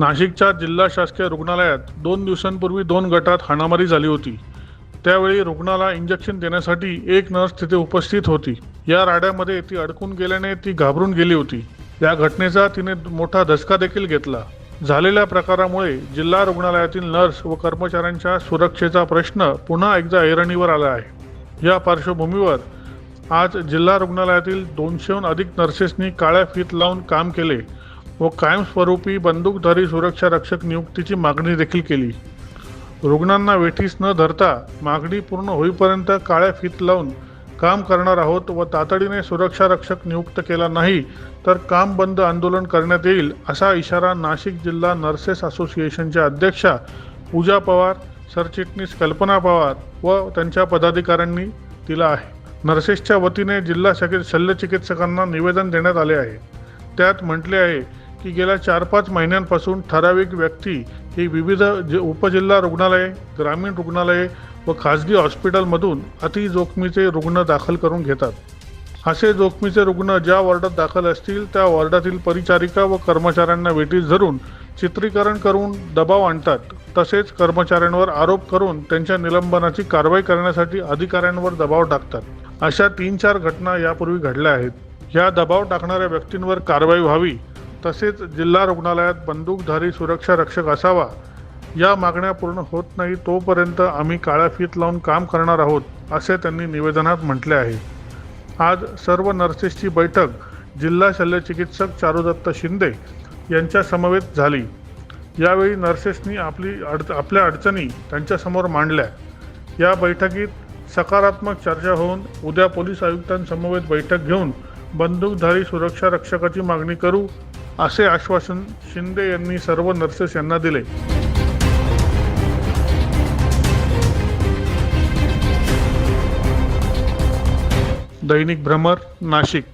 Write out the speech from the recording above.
नाशिकच्या जिल्हा शासकीय रुग्णालयात दोन दिवसांपूर्वी दोन गटात हाणामारी झाली होती. त्यावेळी रुग्णाला इंजेक्शन देण्यासाठी एक नर्स तिथे उपस्थित होती. या राड्यामध्ये ती अडकून गेल्याने ती घाबरून गेली होती. या घटनेचा तिने मोठा धसका देखील घेतला. झालेल्या प्रकारामुळे जिल्हा रुग्णालयातील नर्स व कर्मचाऱ्यांच्या सुरक्षेचा प्रश्न पुन्हा एकदा ऐरणीवर आला आहे. या पार्श्वभूमीवर आज जिल्हा रुग्णालयातील दोनशेहून अधिक नर्सेसनी काळ्या फीत लावून काम केले. व कायमस्वरूपी बंदूकधारी सुरक्षा रक्षक नियुक्तीची मागणी देखील केली. रुग्णांना वेठीस न धरता मागणी पूर्ण होईपर्यंत काळ्या फीत लावून काम करणार आहोत व तातडीने सुरक्षा रक्षक नियुक्त केला नाही तर काम बंद आंदोलन करण्यात येईल असा इशारा नाशिक जिल्हा नर्सेस असोसिएशनच्या अध्यक्षा पूजा पवार सरचिटणीस कल्पना पवार व त्यांच्या पदाधिकाऱ्यांनी दिला आहे. नर्सेसच्या वतीने जिल्हा शाखेत शल्यचिकित्सकांना निवेदन देण्यात आले आहे. त्यात म्हटले आहे की गेल्या चार पाच महिन्यांपासून ठराविक व्यक्ती ही विविध ज उपजिल्हा रुग्णालये ग्रामीण रुग्णालये व खाजगी हॉस्पिटलमधून अतिजोखमीचे रुग्ण दाखल करून घेतात. असे जोखमीचे रुग्ण ज्या वॉर्डात दाखल असतील त्या वॉर्डातील परिचारिका व कर्मचाऱ्यांना वेटीस धरून चित्रीकरण करून दबाव आणतात. तसेच कर्मचाऱ्यांवर आरोप करून त्यांच्या निलंबनाची कारवाई करण्यासाठी अधिकाऱ्यांवर दबाव टाकतात. अशा तीन चार घटना यापूर्वी घडल्या आहेत. या दबाव टाकणाऱ्या व्यक्तींवर कारवाई व्हावी तसेच जिल्हा रुग्णालयात बंदूकधारी सुरक्षा रक्षक असावा. या मागण्या पूर्ण होत नाही तोपर्यंत आम्ही काळ्या फीत लावून काम करणार आहोत असे त्यांनी निवेदनात म्हटले आहे. आज सर्व नर्सेसची बैठक जिल्हा शल्यचिकित्सक चारुदत्त शिंदे यांच्या समवेत झाली. यावेळी नर्सेसनी आपली अड आपल्या अडचणी त्यांच्यासमोर मांडल्या. या बैठकीत सकारात्मक चर्चा होऊन उद्या पोलीस आयुक्तांसमवेत बैठक घेऊन बंदूकधारी सुरक्षा रक्षकाची मागणी करू असे आश्वासन शिंदे यांनी सर्व नर्सेस यांना दिले. दैनिक भ्रमर नाशिक.